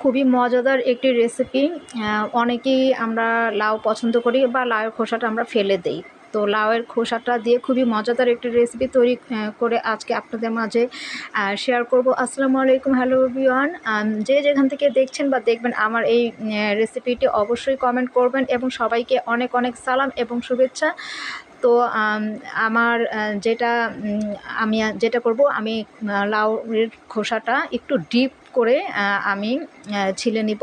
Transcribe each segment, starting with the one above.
খুবই মজাদার একটি রেসিপি অনেকেই আমরা লাউ পছন্দ করি বা লাউয়ের খোসাটা আমরা ফেলে দিই। তো লাউয়ের খোসাটা দিয়ে খুবই মজাদার একটি রেসিপি তৈরি করে আজকে আপনাদের মাঝে শেয়ার করব। আসসালামু আলাইকুম হ্যালো এভরিওয়ান যে যেখান থেকে দেখছেন বা দেখবেন আমার এই রেসিপিটি অবশ্যই কমেন্ট করবেন এবং সবাইকে অনেক অনেক সালাম এবং শুভেচ্ছা। তো আমার যেটা আমি, যেটা করব, আমি লাউ লাউয়ের খোসাটা একটু ডিপ করে আমি ছিলে নিব।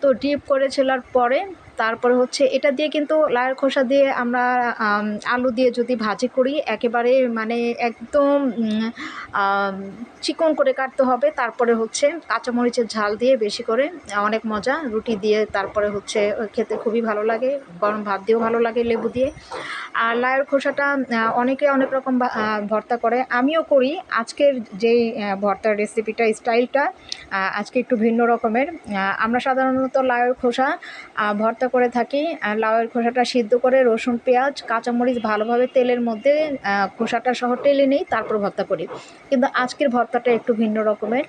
তো ডিপ করে ছেলার পরে তারপরে হচ্ছে এটা দিয়ে কিন্তু লাউয়ের খোসা দিয়ে আমরা আলু দিয়ে যদি ভাজি করি একেবারে মানে একদম চিকন করে কাটতে হবে। তারপরে হচ্ছে কাঁচামরিচের ঝাল দিয়ে বেশি করে অনেক মজা। রুটি দিয়ে তারপরে হচ্ছে খেতে খুবই ভালো লাগে গরম ভাত দিয়েও ভালো লাগে লেবু দিয়ে। আর লায়ের খোসাটা অনেকে অনেক রকম ভর্তা করে। আমিও করি। আজকের যেই ভর্তার রেসিপিটা স্টাইলটা আজকে একটু ভিন্ন রকমের। আমরা সাধারণত লাউয়ের খোসা আহ, ভর্তা করে থাকি। লাউয়ের খোসাটা সিদ্ধ করে রসুন, পেঁয়াজ, কাঁচামরিচ ভালোভাবে তেলের মধ্যে খোসাটা সহ টেলে নিই, তারপর ভর্তা করি। কিন্তু আজকের ভর্তাটা একটু ভিন্ন রকমের।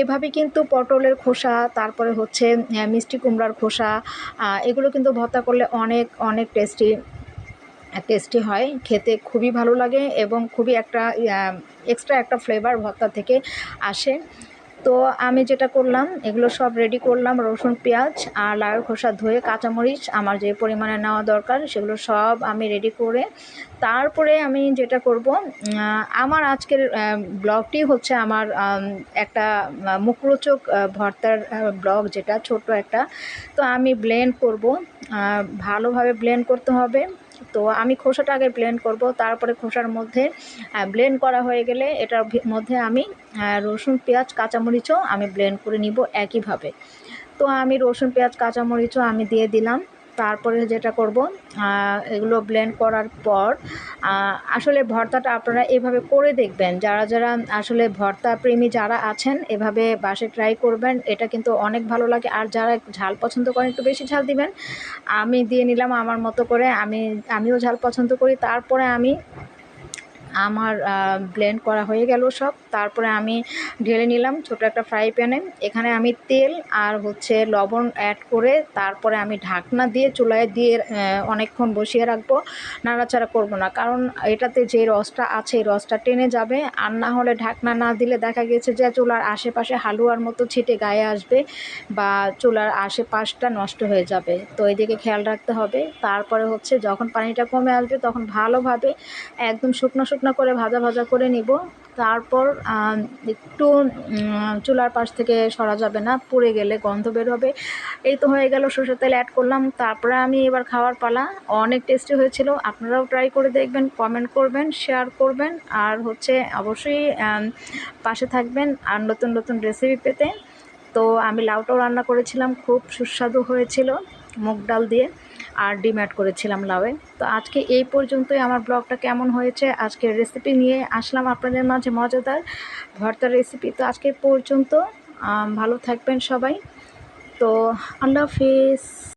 এভাবে কিন্তু পটলের খোসা, তারপরে হচ্ছে মিষ্টি কুমড়ার খোসা এগুলো কিন্তু ভর্তা করলে অনেক অনেক টেস্টি টেস্টি হয়। খেতে খুবই ভালো লাগে এবং খুবই একটা এক্সট্রা একটা ফ্লেভার ভর্তা থেকে আসে। তো আমি যেটা করলাম, এগুলো সব রেডি করলাম, রসুন, পেঁয়াজ আর লাউ খোসা ধুয়ে কাঁচামরিচ আমার যে পরিমাণে নেওয়া দরকার সেগুলো সব আমি রেডি করে তারপরে আমি যেটা করব আমার আজকের ব্লগটি হচ্ছে আমার একটা মুখরোচক ভর্তার ব্লগ যেটা ছোট একটা। তো আমি ব্লেন্ড করব ভালোভাবে ব্লেন্ড করতে হবে। তো আমি খোসাটা আগে ব্লেন্ড করব, তারপরে খোসার মধ্যে ব্লেন্ড করা হয়ে গেলে এটার মধ্যে আমি রসুন, পেঁয়াজ, কাঁচামরিচও আমি ব্লেন্ড করে নিব একইভাবে। তো আমি রসুন, পেঁয়াজ, কাঁচামরিচও আমি দিয়ে দিলাম। তারপরে যেটা করব এগুলো ব্লেন্ড করার পর আসলে ভর্তাটা আপনারা এভাবে করে দেখবেন। যারা যারা আসলে ভর্তা প্রেমী যারা আছেন, এভাবে বাসে ট্রাই করবেন, এটা কিন্তু অনেক ভালো লাগে। আর যারা ঝাল পছন্দ করেন, একটু বেশি ঝাল দিবেন। আমি দিয়ে নিলাম আমার মতো করে, আমি, আমিও ঝাল পছন্দ করি। তারপরে আমি আমার ব্লেন্ড করা হয়ে গেল সব। তারপরে আমি ঢেলে নিলাম ছোট একটা ফ্রাই প্যানে এখানে আমি তেল আর হচ্ছে লবণ অ্যাড করে তারপরে আমি ঢাকনা দিয়ে চুলায় দিয়ে অনেকক্ষণ বসিয়ে রাখব। নাড়াচাড়া করব না, কারণ এটাতে যে রসটা আছে, এই রসটা টেনে যাবে। আর না হলে ঢাকনা না দিলে দেখা গেছে যে চুলার আশেপাশে হালুয়ার মতো ছিটে গায়ে আসবে বা চুলার আশেপাশটা নষ্ট হয়ে যাবে। তো এদিকে খেয়াল রাখতে হবে। তারপরে হচ্ছে যখন পানিটা কমে আসবে তখন ভালোভাবে একদম শুকনো শুকনো করে ভাজা ভাজা করে নিব। তারপর একটু চুলার পাশ থেকে সরা যাবে না, পুড়ে গেলে গন্ধ বের হবে। এই তো হয়ে গেল সরষের তেল অ্যাড করলাম। তারপরে আমি এবার খাওয়ার পালা। অনেক টেস্টি হয়েছিল। আপনারাও ট্রাই করে দেখবেন কমেন্ট করবেন শেয়ার করবেন। আর হচ্ছে অবশ্যই পাশে থাকবেন আর নতুন নতুন রেসিপি পেতে। তো আমি লাউটাও রান্না করেছিলাম। খুব সুস্বাদু হয়েছিল মুগ ডাল দিয়ে। আর ডিম অ্যাড করেছিলাম লাউয়ে। তো আজকে এই পর্যন্তই আমার ব্লগটা কেমন হয়েছে আজকের রেসিপি নিয়ে আসলাম আপনাদের মাঝে মজাদার ভর্তার রেসিপি তো আজকে পর্যন্ত ভালো থাকবেন সবাই। তো আল্লাহ হাফিজ।